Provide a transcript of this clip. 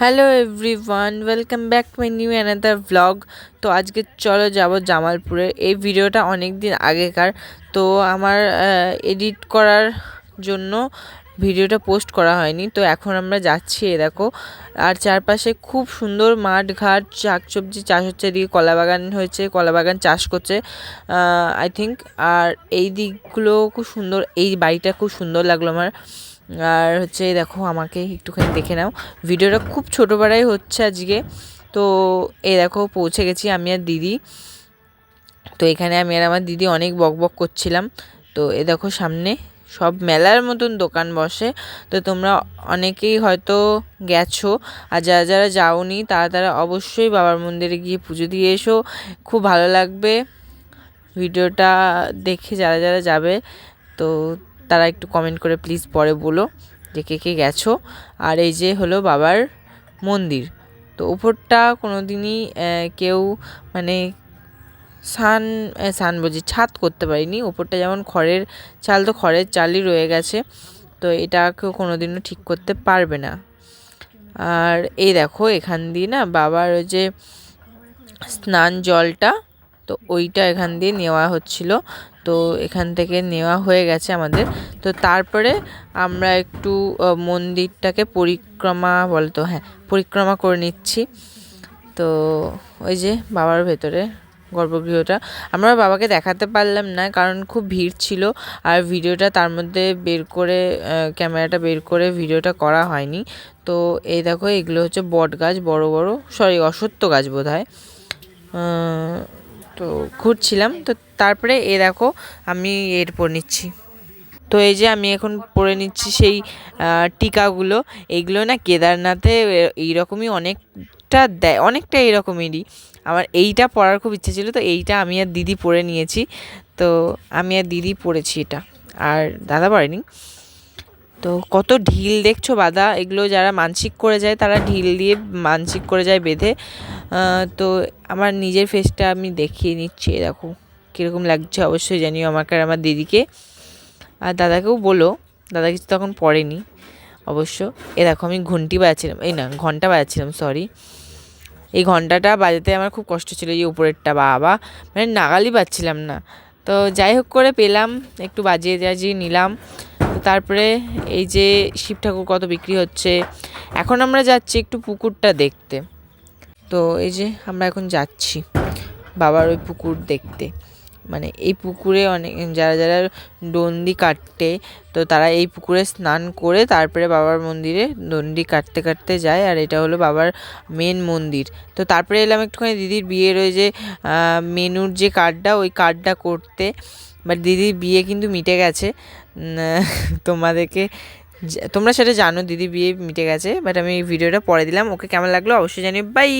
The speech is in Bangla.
Hello everyone welcome back to my new another vlog তো আজকে চলো যাব জামালপুরে। এই ভিডিওটা অনেক দিন আগেকার। তো আমার এডিট করার জন্য ভিডিওটা পোস্ট করা হয়নি। তো এখন আমরা যাচ্ছি এ দেখো। আর চারপাশে খুব সুন্দর মাঠ, ঘাট, শাকসবজি চাষ হচ্ছে। এদিকে কলা বাগান হয়েছে কলা বাগান চাষ করছে আই থিঙ্ক আর এই দিকগুলো খুব সুন্দর, এই বাড়িটা খুব সুন্দর লাগল আমার। আর হচ্ছে দেখো, আমাকে একটুখানি দেখে নাও। ভিডিওটা খুব ছোটো বেড়াই হচ্ছে আজকে। তো এ দেখো, পৌঁছে গেছি আমি আর দিদি। তো এখানে আমি আর আমার দিদি অনেক বক বক করছিলাম। তো এ দেখো, সামনে সব মেলার মতন দোকান বসে। তো তোমরা অনেকেই হয়তো গেছো, আর যারা যারা যাওনি, তারা তারা অবশ্যই বাবার মন্দিরে গিয়ে পুজো দিয়ে এসো। খুব ভালো লাগবে ভিডিওটা দেখে যারা যারা যাবে। তো তারা একটু কমেন্ট করে প্লিজ পরে বলো যে কে কে গেছো। আর এই যে হলো বাবার মন্দির। তো উপরটা কোনো দিনই কেউ মানে সান সান বলছি ছাদ করতে পারিনি। ওপরটা যেমন খড়ের চাল, তো খড়ের চালই রয়ে গেছে। তো এটাকেও কোনো দিনও ঠিক করতে পারবে না। আর এই দেখো এখান দিয়ে না বাবার ওই যে স্নান জলটা তো ওইটা এখান দিয়ে নেওয়া হচ্ছিল। তো এখান থেকে নেওয়া হয়ে গেছে আমাদের। তো তারপরে আমরা একটু মন্দিরটাকে পরিক্রমা বলতো হ্যাঁ পরিক্রমা করে নিচ্ছি। তো ওই যে বাবার ভেতরে গর্ভগৃহটা। আমরা বাবাকে দেখাতে পারলাম না, কারণ খুব ভিড় ছিল। আর ভিডিওটা তার মধ্যে বের করে ক্যামেরাটা বের করে ভিডিওটা করা হয়নি। তো এই দেখো, এগুলো হচ্ছে বট গাছ বড় বড়, সরি, অসত্য গাছ বোধ হয় তো ঘুরছিলাম। তো তারপরে এ দেখো আমি এর এরপর নিচ্ছি। তো এই যে আমি এখন পরে নিচ্ছি সেই টিকাগুলো। এইগুলো না কেদারনাথে এইরকমই অনেকটা দেয় অনেকটা এরকমেরই আমার এইটা পরার খুব ইচ্ছে ছিল, তো এইটা আমি আর দিদি পরে নিয়েছি। তো আমি আর দিদি পরেছি এটা। আর দাদা পরেনি। তো কত ঢিল দেখছ বাদা? এগুলো যারা মানসিক করে যায়, তারা ঢিল দিয়ে মানসিক করে যায় বেঁধে। তো আমার নিজের ফেসটা আমি দেখিয়ে নিচ্ছি দেখো। কীরকম লাগছে অবশ্যই জানিও আমাকে আর আমার দিদিকে। আর দাদাকেও বলো, দাদা কিছু তখন পড়েনি, অবশ্য। এ দেখো, আমি ঘন্টি বাজাচ্ছিলাম, এই না, ঘণ্টা বাজাচ্ছিলাম সরি এই ঘন্টাটা বাজাতে আমার খুব কষ্ট ছিল, এই উপরেরটা, বাবা। মানে নাগালই পাচ্ছিলাম না। তো যাই হোক করে পেলাম, একটু বাজিয়ে টাজিয়ে নিলাম। তো তারপরে এই যে শিব ঠাকুর কত বিক্রি হচ্ছে। এখন আমরা যাচ্ছি একটু পুকুরটা দেখতে। তো এই যে আমরা এখন যাচ্ছি বাবার ওই পুকুর দেখতে। মানে এই পুকুরে অনেক, যারা যারা ডন্ডি কাটতে, তো তারা এই পুকুরে স্নান করে তারপরে বাবার মন্দিরে ডন্ডি কাটতে কাটতে যায়। আর এটা হলো বাবার মেন মন্দির। তো তারপরে এলাম একটুখানি দিদির বিয়ে যে মেনুর যে কার্ডটা, ওই কার্ডটা করতে। বাট দিদির বিয়ে কিন্তু মিটে গেছে। তোমাদেরকে তোমরা সেটা জানো দিদি বিয়ে মিটে গেছে। বাট আমি ভিডিওটা পরে দিলাম। ওকে কেমন লাগল অবশ্যই জানি বাই